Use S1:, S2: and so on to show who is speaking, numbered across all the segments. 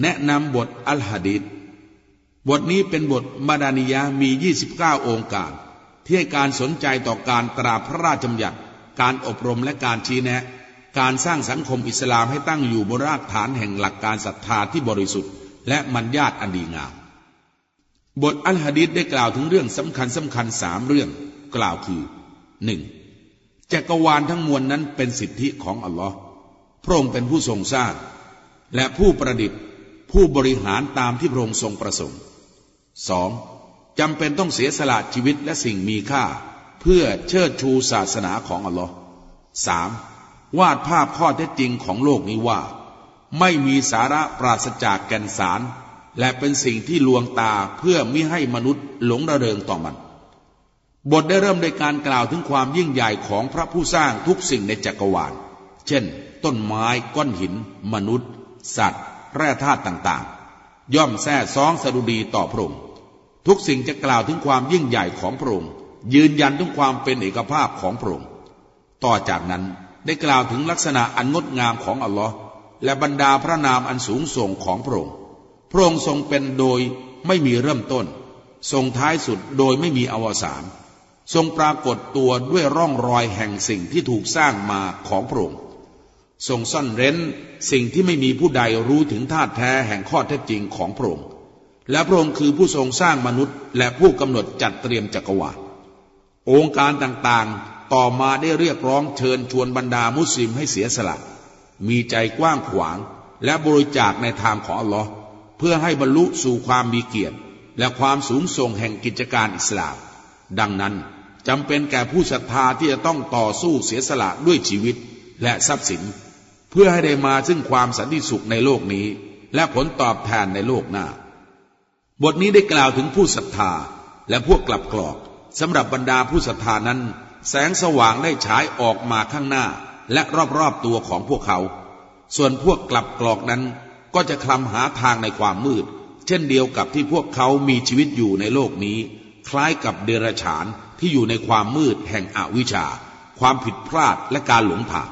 S1: แนะนำบทอัลฮะดิษบทนี้เป็นบทมาดานิยามี 29องค์การที่ให้การสนใจต่อการตราพระราชบัญญัติการอบรมและการชี้แนะ การสร้างสังคมอิสลามให้ตั้งอยู่บนรากฐานแห่งหลักการศรัทธาที่บริสุทธิ์และมัญญาตอันดีงามบทอัลฮะดิษได้กล่าวถึงเรื่องสำคัญสำคัญสามเรื่องกล่าวคือหนึ่งจักรวาลทั้งมวลนนั้นเป็นสิทธิของอัลลอฮ์พระองค์เป็นผู้ทรงสร้างและผู้ประดิษฐ์ผู้บริหารตามที่พระองค์ทรงประสงค์สองจำเป็นต้องเสียสละชีวิตและสิ่งมีค่า เพื่อเชิดชูศาสนาของอัลลอฮ์สามวาดภาพข้อเท็จจริงของโลกนี้ว่า ไม่มีสาระปราศจากแก่นสาร และเป็นสิ่งที่ลวงตาเพื่อมิให้มนุษย์หลงระเริงต่อมัน บทได้เริ่มโดยการกล่าวถึงความยิ่งใหญ่ของพระผู้สร้างทุกสิ่งในจักรวาล เช่น ต้นไม้ ก้อนหิน มนุษย์ สัตว์แร่ธาตุต่างๆ ย่อมแท้ซ้องสดุดีต่อพระองค์ทุกสิ่งจะกล่าวถึงความยิ่งใหญ่ของพระองค์ยืนยันถึงความเป็นเอกภาพของพระองค์ต่อจากนั้นได้กล่าวถึงลักษณะอันงดงามของอัลลอฮ์และบรรดาพระนามอันสูงส่งของพระองค์พระองค์ทรงเป็นโดยไม่มีเริ่มต้น ทรงท้ายสุดโดยไม่มีอวสาน ทรงปรากฏตัวด้วยร่องรอยแห่งสิ่งที่ถูกสร้างมาของพระองค์ทรงซ่อนเร้นสิ่งที่ไม่มีผู้ใดรู้ถึงธาตุแท้แห่งข้อเท็จจริงของพระองค์ และพระองค์คือผู้ทรงสร้างมนุษย์และผู้กำหนดจัดเตรียมจักรวาล องค์การต่างๆ ต่อมาได้เรียกร้องเชิญชวนบรรดามุสลิมให้เสียสละ มีใจกว้างขวางและบริจาคในทางของอัลลอฮ์เพื่อให้บรรลุสู่ความมีเกียรติ และความสูงส่งแห่งกิจการอิสลาม ดังนั้นจำเป็นแก่ผู้ศรัทธาที่จะต้องต่อสู้เสียสละด้วยชีวิตและทรัพย์สินเพื่อให้ได้มาซึ่งความสันติสุขในโลกนี้และผลตอบแทนในโลกหน้า บทนี้ได้กล่าวถึงผู้ศรัทธาและพวกกลับกรอกสำหรับบรรดาผู้ศรัทธานั้น แสงสว่างได้ฉายออกมาข้างหน้า และรอบๆตัวของพวกเขา ส่วนพวกกลับกรอกนั้นก็จะคลำหาทางในความมืด เช่นเดียวกับที่พวกเขามีชีวิตอยู่ในโลกนี้ คล้ายกับเดรัจฉานที่อยู่ในความมืด แห่งอวิชชาความผิดพลาดและการหลงผา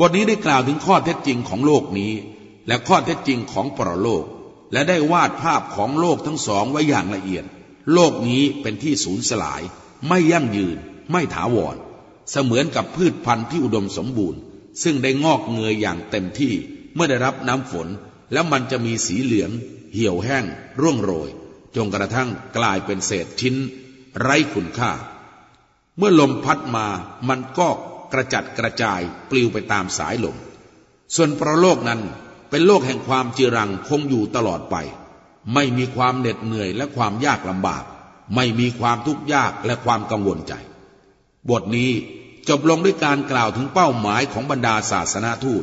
S1: บทนี้ได้กล่าวถึงข้อเท็จจริงของโลกนี้ และข้อเท็จจริงของปรโลก และได้วาดภาพของโลกทั้งสองไว้อย่างละเอียด โลกนี้เป็นที่สูญสลาย ไม่ยั่งยืน ไม่ถาวรเสมือนกับพืชพันธุ์ที่อุดมสมบูรณ์ ซึ่งได้งอกเงยอย่างเต็มที่ เมื่อได้รับน้ำฝนแล้วมันจะมีสีเหลืองเหี่ยวแห้งร่วงโรยจนกระทั่งกลายเป็นเศษชิ้น ไร้คุณค่าเมื่อลมพัดมามันก็กระจัดกระจายปลิวไปตามสายลม ส่วนประโลกนั้นเป็นโลกแห่งความจีรังคงอยู่ตลอดไป ไม่มีความเหน็ดเหนื่อยและความยากลำบาก ไม่มีความทุกข์ยากและความกังวลใจ บทนี้จบลงด้วยการกล่าวถึงเป้าหมายของบรรดาศาสนาทูต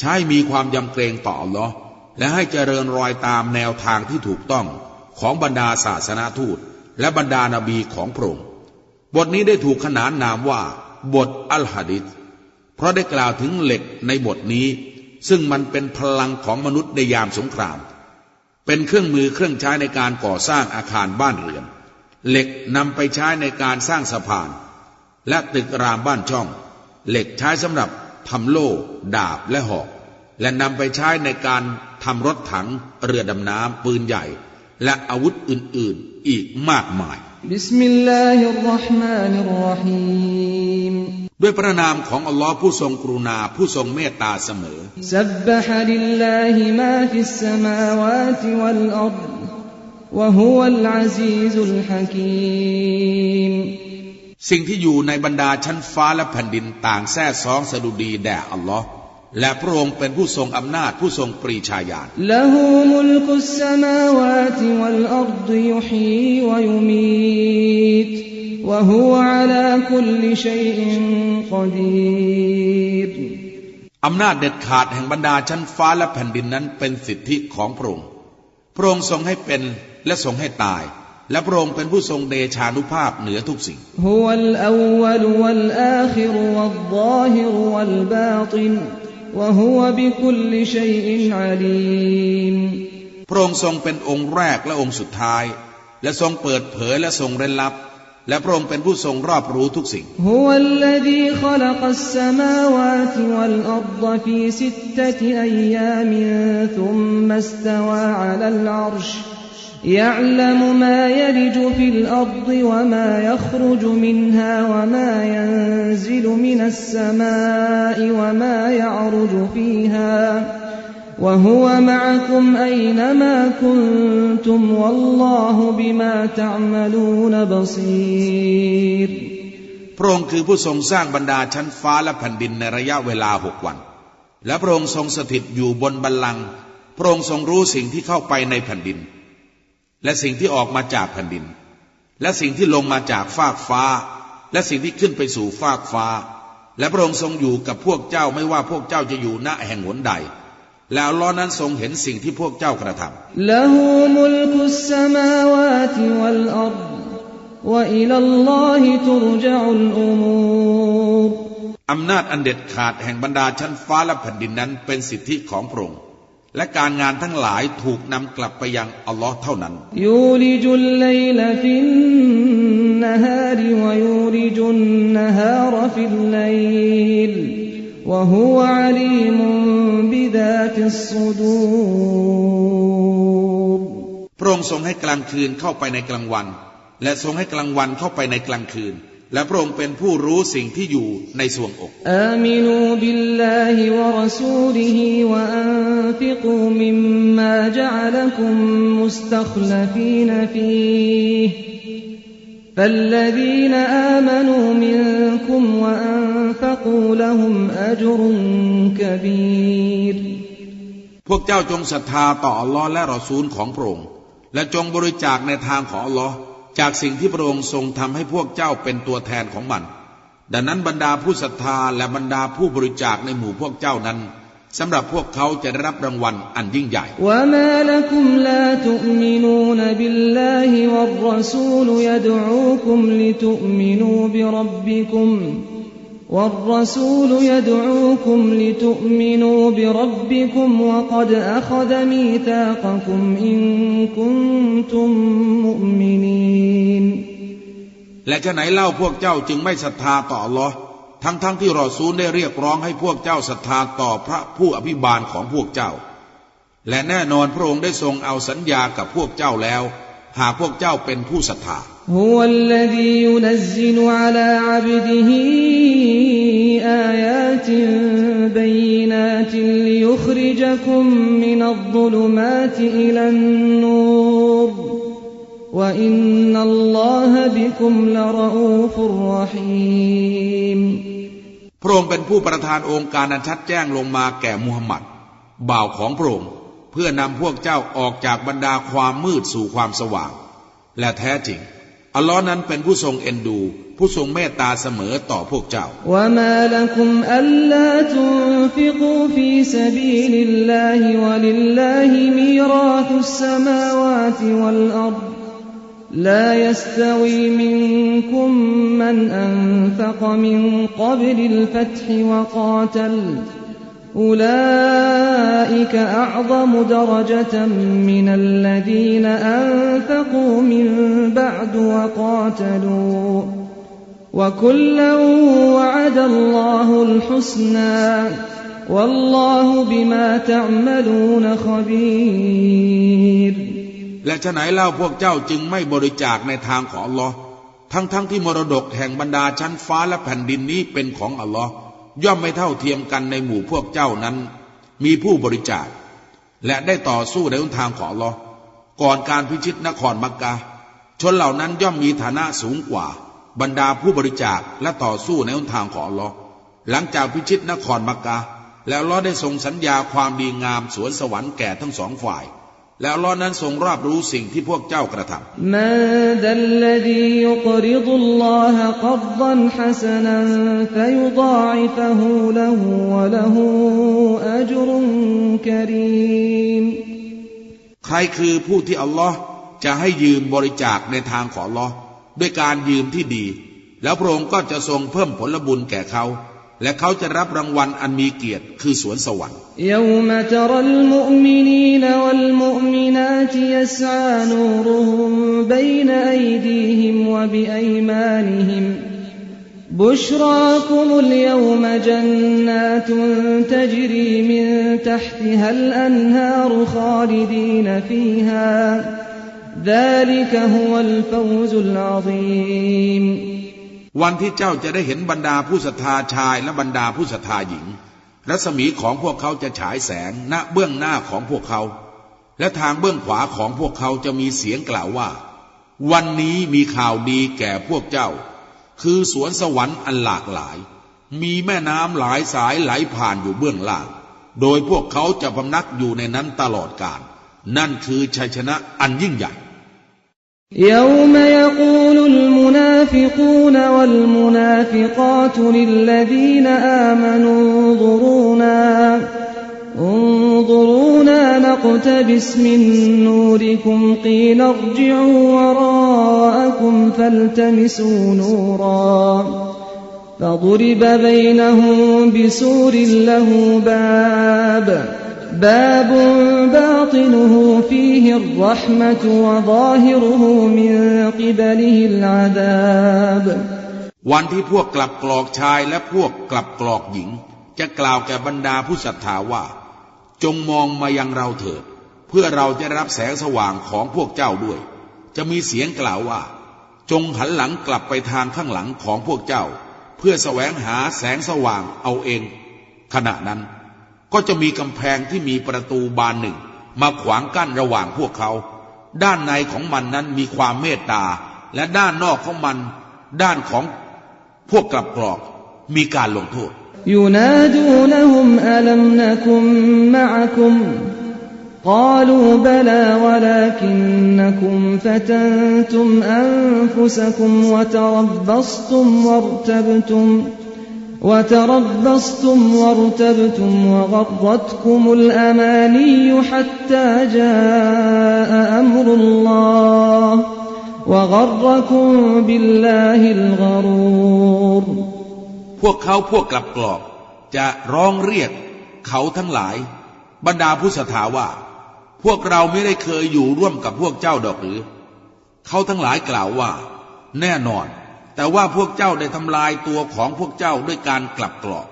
S1: ใช้มีความยำเกรงต่ออัลลอฮ์และให้เจริญรอยตามแนวทางที่ถูกต้องของบรรดาศาสนาทูต และบรรดานาบีของพระองค์บทนี้ได้ถูกขนานนามว่าบทอัลฮะดิษเพราะได้กล่าวถึงเหล็กในบทนี้ ซึ่งมันเป็นพลังของมนุษย์ในยามสงคราม เป็นเครื่องมือเครื่องใช้ในการก่อสร้างอาคารบ้านเรือน เหล็กนำไปใช้ในการสร้างสะพาน และตึกรามบ้านช่อง เหล็กใช้สำหรับทำโล่ดาบและหอก และนำไปใช้ในการทำรถถังเรือดำน้ำปืนใหญ่ และอาวุธอื่นๆ อีกมากมาย
S2: บิสมิลลาฮิรราะห์มานิรราะฮีม
S1: ด้วยพระนามของ อัลลอฮ์ผู้ทรงกรุณา ผู้ทรงเมตตาเสมอ
S2: สับบะฮะลิลลาฮิมาฟิสสมาวาติวัลอัรวะฮุวัลอาซีซุลฮะก
S1: ีมสิ่งที่อยู่ในบรรดาชั้นฟ้า และแผ่นดินต่างแท้ซองสดุดีแด่อัลลอฮ์และพระองค์เป็นผู้ทรงอำนาจผู้ทรงปรีชาญาณ
S2: ละหูมุลกุสสมาวาติวัลอัรดยุฮีวะยุมีต
S1: อำนาจเด็ดขาดแห่งบรรดาชั้นฟ้าและแผ่นดินนั้นเป็นสิทธิของพระองค์พระองค์ทรงให้เป็นและทรงให้ตาย และพระองค์เป็นผู้ทรงเดชานุภาพเหนือทุกสิ่งพระองค์ทรงเป็นองค์แรกและองค์สุดท้าย และทรงเปิดเผยและทรงเร้นลับและพระองค์เป็นผู้ทรงรอบรู้ทุกสิ่ง
S2: هو الذي خلق السماوات والأرض في ستة أيام ثم استوى على العرش يعلم ما يلج في الأرض وما يخرج منها وما ينزل من السماء وما يعرج فيها وهو معكم أينما كنتم والله بما تعملون بصير
S1: พระองค์คือผู้ทรงสร้างบรรดาชั้นฟ้าและแผ่นดินในระยะเวลาหกวัน และพระองค์ทรงสถิตอยู่บนบัลลังก์พระองค์ทรงรู้สิ่งที่เข้าไปในแผ่นดิน และสิ่งที่ออกมาจากแผ่นดิน และสิ่งที่ลงมาจากฟากฟ้า และสิ่งที่ขึ้นไปสู่ฟากฟ้า และพระองค์ทรงอยู่กับพวกเจ้า ไม่ว่าพวกเจ้าจะอยู่ณ แห่งหนใดแล้วลอนั้นทรงเห็นสิ่งที่พวกเจ้ากระท
S2: ำลหูมุลกุสสมาวาติวัลอัรวะอิลัลลอฮิตุรจอุลอุม
S1: ูรอำนาจอันเด็ดขาดแห่งบรรดาชั้นฟ้าและแผ่นดินนั้นเป็นสิทธิของพระองค์และการงานทั้งหลายถูกนำกลับไปยังอัลลอฮ์เท่านั้น
S2: ยูริจุลไลลฟินนฮาริวยูริจุนนฮารฟิลไลลวะฮุวะอาลี في ا ل ص د
S1: พระองค์ทรงให้กลางคืนเข้าไปในกลางวัน และทรงให้กลางวันเข้าไปในกลางคืน และพระองค์เป็นผู้รู้สิ่งที่อยู่ในสวงอก
S2: อามินูบิลลาฮิวะรสูลิฮิวะอันฟิกูมิมมาจะลักุมมุสตัคลฟีนฟีฟาลลัดีนอา์ فالذين آمنوا منكم وأنفقوا لهم
S1: ุ ج ر كبير พวกเจ้าจงศรัทธาต่ออัลลอฮ์และรอซูลของพระองค์และจงบริจาคในทางของอัลลอฮ์จากสิ่งที่พระองค์ทรงทำให้พวกเจ้าเป็นตัวแทนของมัน ดังนั้นบรรดาผู้ศรัทธาและบรรดาผู้บริจาคในหมู่พวกเจ้านั้นสำหรับพวกเขาจะได้รับรางวัลอันยิ่งใ
S2: หญ่ والرسول يدعوكم لتؤمنوا بربكم وقد أخذ ميثاقكم إن كنتم مؤمنين
S1: และจะไหนเล่าพวกเจ้าจึงไม่ศรัทธาต่อหรอทั้งๆทที่รอซูลได้เรียกร้องให้พวกเจ้าศรัทธาต่อพระผู้อภิบาลของพวกเจ้า และแน่นอนพระองค์ได้ทรงเอาสัญญากับพวกเจ้าแล้ว หากพวกเจ้าเป็นผู้ศรัทธา
S2: هو الذي ينزل على عبده آيات بينات ليخرجكم من الظلمات إلى النور وإن الله بكم لرؤوف رحيم
S1: พระองค์เป็นผู้ประทานองค์การอันชัดแจ้งลงมาแก่มูฮัมหมัด บ่าวของพระองค์เพื่อนำพวกเจ้าออกจากบรรดาความมืดสู่ความสว่าง และแท้จริงอัลลอฮ์นั้นเป็นผู้ทรงเอ็นดู
S2: لا يستوي منكم من أنفق من قبل الفتح وقاتل أولئك أعظم درجة من الذين أنفقوا أنفقوا من بعد وقاتلوا وكلا وعد الله الحسنى والله بما تعملون
S1: خبير และฉะไหนเล่าพวกเจ้าจึงไม่บริจาคในทางของอัลลอฮ์ทั้งๆทที่มรดกแห่งบรรดาชั้นฟ้าและแผ่นดินนี้เป็นของอัลลอฮ์ย่อมไม่เท่าเทียมกันในหมู่พวกเจ้านั้น มีผู้บริจาคและได้ต่อสู้ในทางของอัลลอฮ์ก่อนการพิชิตนครมักกะ ชนเหล่านั้นย่อมมีฐานะสูงกว่า บรรดาผู้บริจาคและต่อสู้ในหนทางของลอหลังจากพิชิตนครมักกะ แล้วลอได้ทรงสัญญาความดีงามสวนสวรรค์แก่ทั้งสองฝ่าย แล้วลอนั้นทรงรอบรู้สิ่งที่พวกเจ้ากระท
S2: ำมลลดียกริดลลอฮกันัสนฟยุาอิู้
S1: ะฮูวะละฮจกรครคือผู้ที่อัลลอฮ์จะให้ยืมบริจาคในทางของอัลลอฮ์ด้วยการยืมที่ดี แล้วพระองค์ก็จะทรงเพิ่มผลบุญแก่เขา และเขาจะรับรางวัลอันมีเกียรติคือสวนสวรรค์
S2: ยาวมาจรลมุมินีนวัลมุมินาตยสานูรุมบยนอดีฮิมวบิอมานิฮิมน ش ر ا ك م اليوم جنات ติฮัลอันฮาร ا ل าลิดีนฟ ل ฮ ي ن ف ลิก ذلك هو ا ل ف ซุลอาซ
S1: ي มวันที่เจ้าจะได้เห็นบรรดาผู้ศรัทธาชาย และบรรดาผู้ศรัทธาหญิงรัศมีของพวกเขา จะฉายแสงณเบื้องหน้าของพวกเขา และทางเบื้องขวาของพวกเขา จะมีเสียงกล่าวว่า วันนี้มีข่าวดี แก่พวกเจ้าคือสวนสวรรค์อันหลากหลาย มีแม่น้ำหลายสายไหลผ่านอยู่เบื้องล่าง โดยพวกเขาจะพำนักอยู่ในนั้นตลอดกาล นั่นคือชัยชนะอันยิ่งใหญ่
S2: يوم يقول المنافقون والمنافقات للذين آمنوا انظرونا انظرونا نقتبس من نوركم قيل ارجعوا وراءكم فالتمسوا نورا فضرب بينهم بسور له باب باب باطنه فيه الرحمة وظاهره من قبله العذاب
S1: วันที่พวกกลับกรอกชายและพวกกลับกรอกหญิงจะกล่าวแก่บรรดาผู้ศรัทธาว่าจงมองมายังเราเถิดเพื่อเราจะรับแสงสว่างของพวกเจ้าด้วย จะมีเสียงกล่าวว่า จงหันหลังกลับไปทางข้างหลังของพวกเจ้า เพื่อสแสวงหาแสงสว่างเอาเอง ขณะนั้นก็จะมีกำแพงที่มีประตูบานหนึ่ง มาขวางกั้นระหว่างพวกเขา ด้านในของมันนั้นมีความเมตตาและด้านนอกของมันด้านของพวกกลับกรอกมีการลงโทษ
S2: ينادونهم ألم نكن معكم قالوا بلى ولكنكم فتنتم أنفسكم وتربصتم وارتبتم وتربصتم وارتبتم وغرتكم الأماني حتى جاء أمر الله وغركم بالله الغرور
S1: พวกเขาพวกกลับกรอก จะร้องเรียก เขาทั้งหลาย บรรดาผู้ศรัทธาว่า พวกเราไม่ได้เคยอยู่ร่วมกับพวกเจ้าดอกหรือ เขาทั้งหลายกล่าวว่า แน่นอน แต่ว่าพวกเจ้าได้ทำลายตัวของพวกเจ้าด้วยการกลับกรอก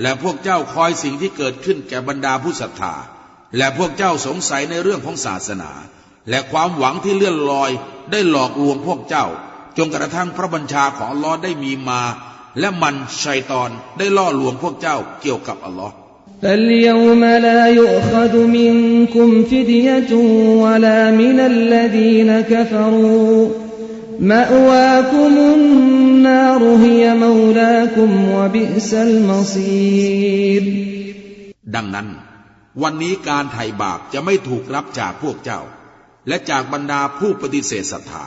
S1: และพวกเจ้าคอยสิ่งที่เกิดขึ้นแก่บรรดาผู้ศรัทธาและพวกเจ้าสงสัยในเรื่องของศาสนา และความหวังที่เลื่อนลอยได้หลอกลวงพวกเจ้าจนกระทั่งพระบัญชาของลอได้มีมาและมันชัยตอนได้ล่อลวงพวกเจ้าเกี่ยวกับอัลลอฮ์
S2: فاليوم لا يؤخذ منكم فدية ولا من الذين كفروا مأواكم النار هي مولاكم وبئس المصير
S1: ดังนั้น วันนี้การไถ่บาปจะไม่ถูกรับจากพวกเจ้า และจากบรรดาผู้ปฏิเสธศรัทธา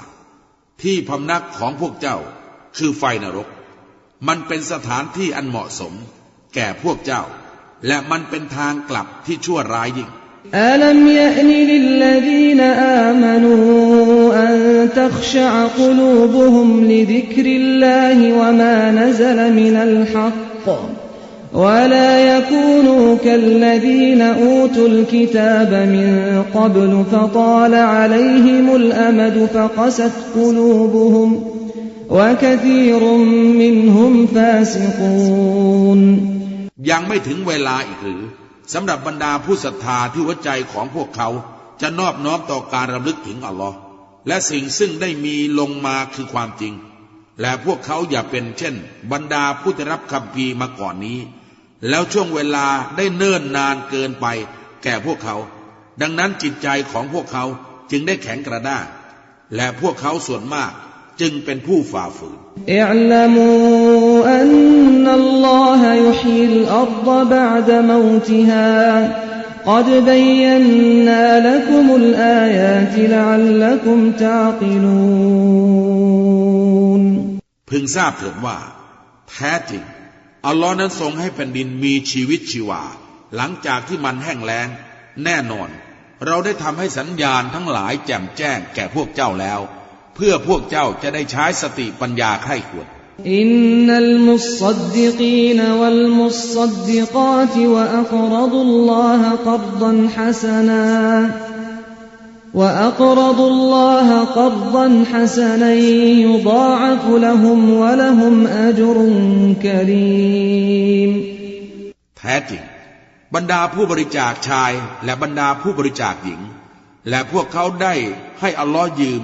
S1: ที่พำนักของพวกเจ้า คือไฟนรกมันเป็นสถานที่อันเหมาะสมแก่พวกเจ้าและมันเป็นทางกลับที่ชั่วร้ายยิ่ง
S2: ألم يأن للذين آمنوا أن تخشع قلوبهم لذكر الله وما نزل من الحق ولا يكونوا كالذين أوتوا الكتاب من قبل فطال عليهم الأمد فقست قلوبهم ۖ
S1: ยังไม่ถึงเวลาอีกหรือสำหรับบรรดาผู้ศรัทธาที่หัวใจของพวกเขาจะนอบน้อมต่อการรำลึกถึง อัลลอฮ์และสิ่งซึ่งได้มีลงมาคือความจริง และพวกเขาอย่าเป็นเช่น บรรดาผู้ได้รับคำพีมาก่อนนี้ แล้วช่วงเวลาได้เนิ่นนานเกินไป แก่พวกเขา ดังนั้นจิตใจของพวกเขาจึงได้แข็งกระด้างและพวกเขาส่วนมากจึงเป็นผู้ฝ่าฝืนพึงทราบเถิดว่า แท้จริง อัลลอฮ์นั้นทรงให้แผ่นดินมีชีวิตชีวาหลังจากที่มันแห้งแล้งแน่นอน เราได้ทำให้สัญญาณทั้งหลายแจ่มแจ้งแก่พวกเจ้าแล้วเพื่อพวกเจ้าจะได้ใช้สติปัญญาไข้ควร
S2: อินนัลมุสซดดิกีนวัลมุสซดดิกาตวะอัครดุลลอฮะกับดันฮัสนา وأقرضوا الله قرضا حسنا يضاعف لهم ولهم أجر كريم
S1: แท้จริงบรรดาผู้บริจาคชายและบรรดาผู้บริจาคหญิง และพวกเขาได้ให้อัลลอฮ์ยืม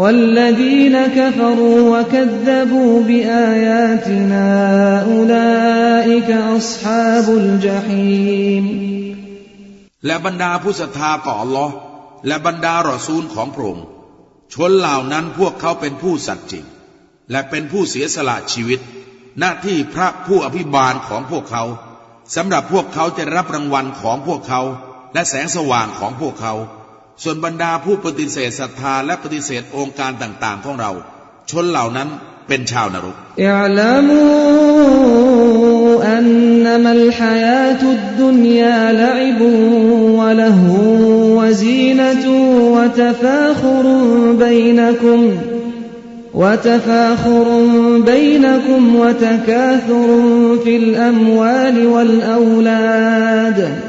S2: والذين كفروا وكذبوا بآياتنا أولئك أصحاب الجحيم
S1: และบรรดาผู้ศรัทธาต่อ a ล l อและบรรดารอซูลของพระองค์ชนเหล่านั้นพวกเขาเป็นผู้สัตย์จริง และเป็นผู้เสียสละชีวิต หน้าที่พระผู้อภิบาลของพวกเขา สำหรับพวกเขาจะรับรางวัลของพวกเขา และแสงสว่างของพวกเขาส่วนบรรดาผู้ปฏิเสธศรัทธา และปฏิเสธองค์การต่าง ๆ ของเรา ชนเหล่านั้นเป็นชาวนรก
S2: อย่าลูอันนมัลฮายาตุดดนยาลยบุวะลวะซีนวเต่าขัยน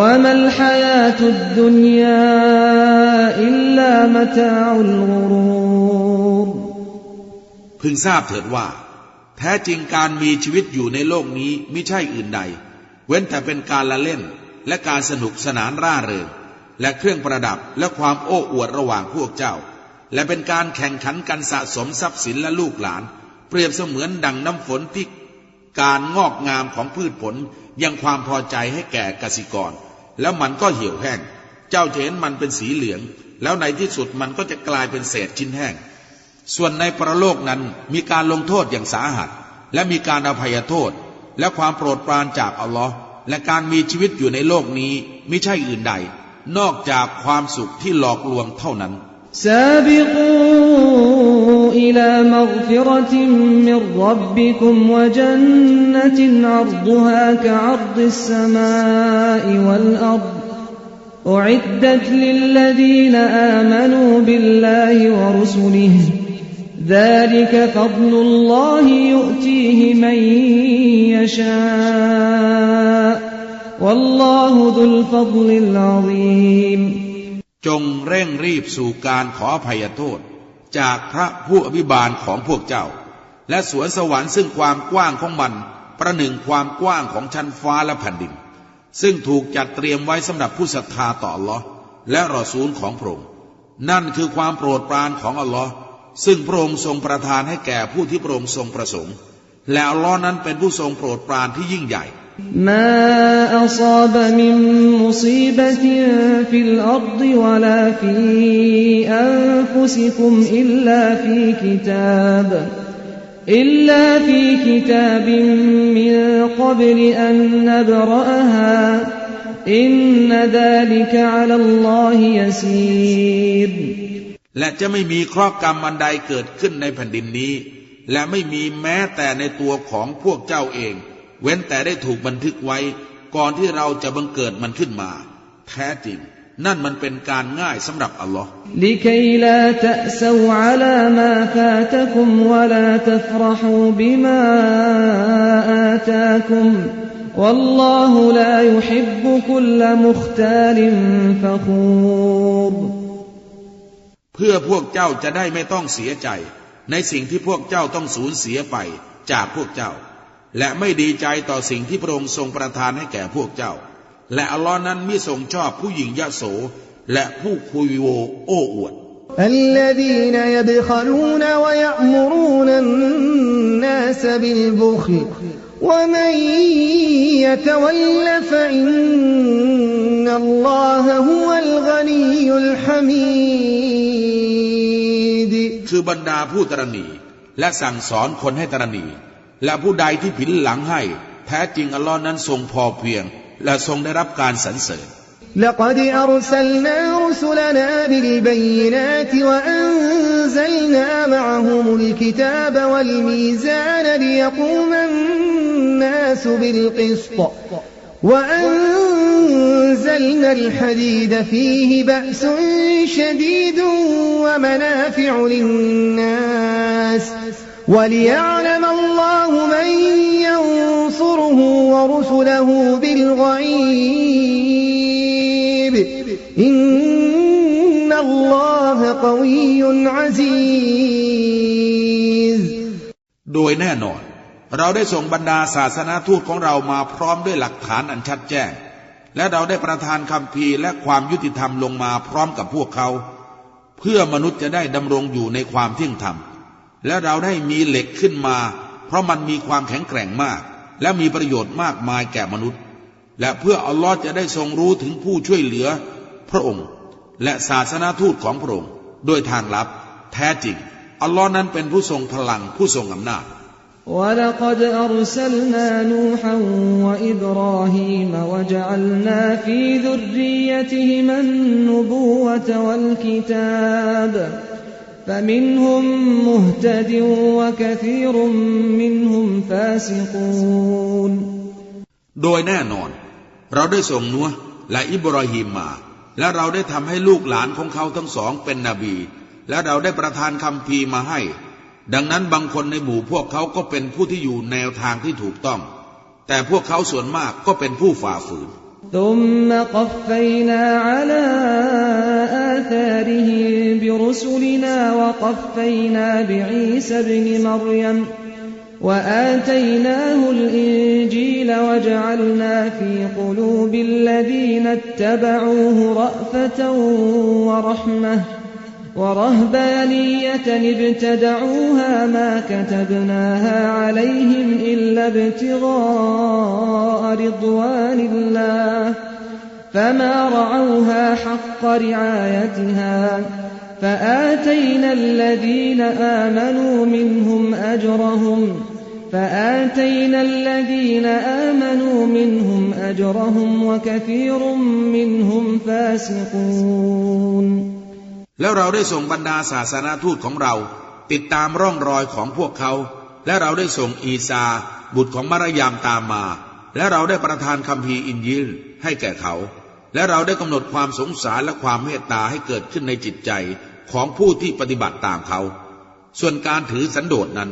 S2: وما الحياة الدنيا إلا متاع الغرور
S1: พึงทราบเถิดว่า แท้จริงการมีชีวิตอยู่ในโลกนี้ไม่ใช่อื่นใด เว้นแต่เป็นการละเล่น และการสนุกสนานร่าเริงและเครื่องประดับ และความโอ้อวดระหว่างพวกเจ้า และเป็นการแข่งขันกันสะสมทรัพย์สินและลูกหลาน เปรียบเสมือนดังน้ำฝนที่การงอกงามของพืชผลยังความพอใจให้แก่กสิกรแล้วมันก็เหี่ยวแห้ง เจ้าเห็นมันเป็นสีเหลือง แล้วในที่สุดมันก็จะกลายเป็นเศษชิ้นแห้ง ส่วนในประโลกนั้นมีการลงโทษอย่างสาหัส และมีการอภัยโทษ และความโปรดปรานจากอัลลอฮ์และการมีชีวิตอยู่ในโลกนี้ไม่ใช่อื่นใด นอกจากความสุขที่หลอกลวงเท่านั้น
S2: سابقوا إلى مغفرة من ربكم وجنة عرضها كعرض السماء والأرض أعدت للذين آمنوا بالله ورسله ذلك فضل الله يؤتيه من يشاء والله ذو الفضل
S1: العظيم จงเร่งรีบสู่การขอภัยโทษ จากพระผู้อภิบาลของพวกเจ้า และสวนสวรรค์ซึ่งความกว้างของมันประหนึ่งความกว้างของชั้นฟ้าและแผ่นดิน ซึ่งถูกจัดเตรียมไว้สำหรับผู้ศรัทธาต่ออัลลอฮ์และรอซูลของพระองค์นั่นคือความโปรดปรานของอัลลอฮ์ซึ่งพระองค์ทรงประทานให้แก่ผู้ที่พระองค์ทรงประสงค์ และอัลลอฮ์นั้นเป็นผู้ทรงโปรดปรานที่ยิ่งใหญ่
S2: ما أصاب من مصيبة في الأرض ولا في أنفسكم إلا في كتاب إلا في كتاب من قبل أن نبرأها إن ذلك على الله يسير
S1: และจะไม่มีเคราะห์กรรมอันใดเกิดขึ้นในแผ่นดินนี้เว้นแต่ได้ถูกบันทึกไว้ ก่อนที่เราจะบังเกิดมันขึ้นมาแท้จริงนั่นมันเป็นการง่ายสำหรับ อัลลอฮ์
S2: ิลาตะวลามาฟาตคุมวะลาตฟรหูบิมาอาตาคุม
S1: เพื่อพวกเจ้าจะได้ไม่ต้องเสียใจ ในสิ่งที่พวกเจ้าต้องสูญเสียไป จากพวกเจ้าและไม่ดีใจต่อสิ่งที่พระองค์ทรงประทานให้แก่พวกเจ้า และอัลลอฮ์นั้นมิทรงชอบผู้หญิงยะโส และผู้คุยโวโอ้อวดคือบรรดาผู้ตรณี และสั่งสอนคนให้ตรณีและผู้ใดที่ผินหลังให้แท้จริงอัลลอฮ์นั้นทรงพอเพียงและทรงได้รับการสรรเสริญ لقد
S3: أرسلنا رسلنا بالبينات وأنزلنا معهم الكتاب والميزان ليقوم الناس بالقسط وأنزلنا الحديد فيه بأس شديد ومنافع للناس وليعلم الله من ينصره ورسله بالغيب إن الله قوي عزيز
S1: โดยแน่นอน เราได้ส่งบรรดาศาสนาทูตของเรามาพร้อมด้วยหลักฐานอันชัดแจ้ง และเราได้ประทานคำพีและความยุติธรรมลงมาพร้อมกับพวกเขา เพื่อมนุษย์จะได้ดำรงอยู่ในความเที่ยงธรรมและเราได้มีเหล็กขึ้นมาเพราะมันมีความแข็งแกร่งมาก และมีประโยชน์มากมายแก่มนุษย์ และเพื่อ อัลลอฮ์จะได้ทรงรู้ถึงผู้ช่วยเหลือพระองค์ และศาสนาทูตของพระองค์โดยทางลับแท้จริงอัลลอฮ์นั้นเป็นผู้ทรงพลังผู้ทรงอำนาจ
S2: ولقد فمنهم مهتد وكثير منهم فاسقون
S1: โดยแน่นอน เราได้ส่งนัวและอิบราฮิมมา และเราได้ทำให้ลูกหลานของเขาทั้งสองเป็นนบี และเราได้ประทานคำพีมาให้ ดังนั้นบางคนในหมู่พวกเขาก็เป็นผู้ที่อยู่แนวทางที่ถูกต้อง แต่พวกเขาส่วนมากก็เป็นผู้ฝ่าฝืน
S2: ثم ق ف ي น ا ع ลา آثَارِهِم بِرُسُلِنَا وَقَفَّيْنَا بِعِيسَى ابْنِ مَرْيَمَ وَآتَيْنَاهُ الْإِنجِيلَ وَجَعَلْنَا فِي قُلُوبِ الَّذِينَ اتَّبَعُوهُ رَأْفَةً وَرَحْمَةً ورهبانية ابتدعوها ما كتبناها عليهم إلا ابتغاء رضوان الله فما رعوها حق رعايتها فآتينا الذين آمنوا منهم أجرهم فآتينا الذين آمنوا منهم أجرهم وكثير منهم فاسقون
S1: แล้วเราได้ส่งบรรดาศาสนาทูตของเราติดตามร่องรอยของพวกเขาและเราได้ส่งอีซาบุตรของมารยามตามมาและเราได้ประทานคำพีอินยิลให้แก่เขาและเราได้กำหนดความสงสารและความเมตตาให้เกิดขึ้นในจิตใจของผู้ที่ปฏิบัติตามเขา ส่วนการถือสันโดษนั้น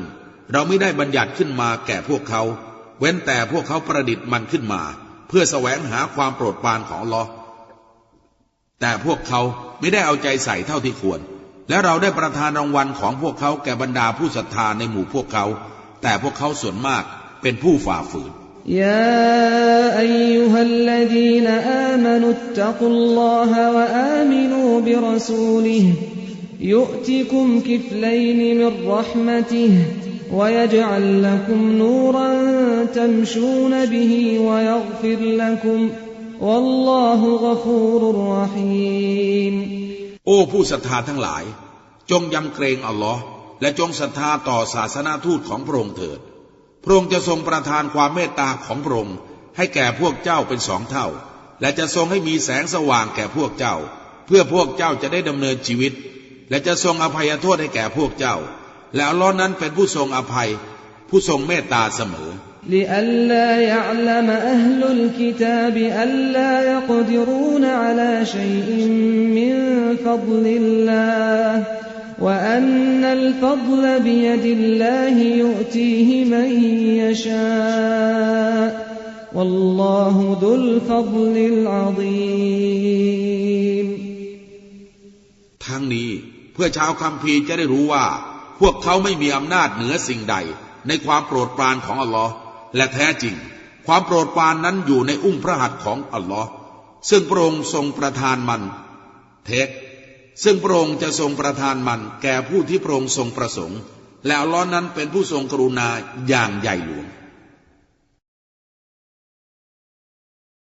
S1: เราไม่ได้บัญญัติขึ้นมาแก่พวกเขา เว้นแต่พวกเขาประดิษฐ์มันขึ้นมา เพื่อสแสวงหาความโปรดปรานของลอ แต่พวกเขาไม่ได้เอาใจใส่เท่าที่ควร และเราได้ประทานรางวัลของพวกเขาแก่บรรดาผู้ศรัทธาในหมู่พวกเขา แต่พวกเขาส่วนมากเป็นผู้ฝ่าฝืน
S2: يا ايها الذين امنوا اتقوا الله وامنوا برسوله يؤتكم كفلين من رحمته ويجعل لكم نورا تمشون به ويغفر لكم والله غفور رحيم
S1: โอ้ผู้ศรัทธาทั้งหลาย จงยำเกรงอัลลอฮ์และจงศรัทธาต่อศาสนาทูตของพระองค์เถิดพระองค์จะทรงประทานความเมตตาของพระองค์ให้แก่พวกเจ้าเป็นสองเท่า และจะทรงให้มีแสงสว่างแก่พวกเจ้า เพื่อพวกเจ้าจะได้ดำเนินชีวิต และจะทรงอภัยโทษให้แก่พวกเจ้า แล้วล้อนั้นเป็นผู้ทรงอภัย ผู้ทรงเมตตาเสมอ
S2: لئلا يعلم أهل الكتاب ألا يقدرون على شيء من فضل الله وأن الفضل بيد الله يؤتيه من يشاء والله ذو الفضل العظيم
S1: ทั้งนี้ เพื่อชาวคัมภีร์จะได้รู้ว่า พวกเขาไม่มีอำนาจเหนือสิ่งใด ในความโปรดปรานของอัลลอฮ์และแท้จริง ความโปรดปรานนั้นอยู่ในอุ้งพระหัตถ์ของอัลลอฮ์ซึ่งพระองค์ทรงประทานมันเทจซึ่งพระองค์จะทรงประทานมันแก่ผู้ที่พระองค์ทรงประสงค์ แล้วล้อนั้นเป็นผู้ทรงกรุณาอย่างใหญ่หลวง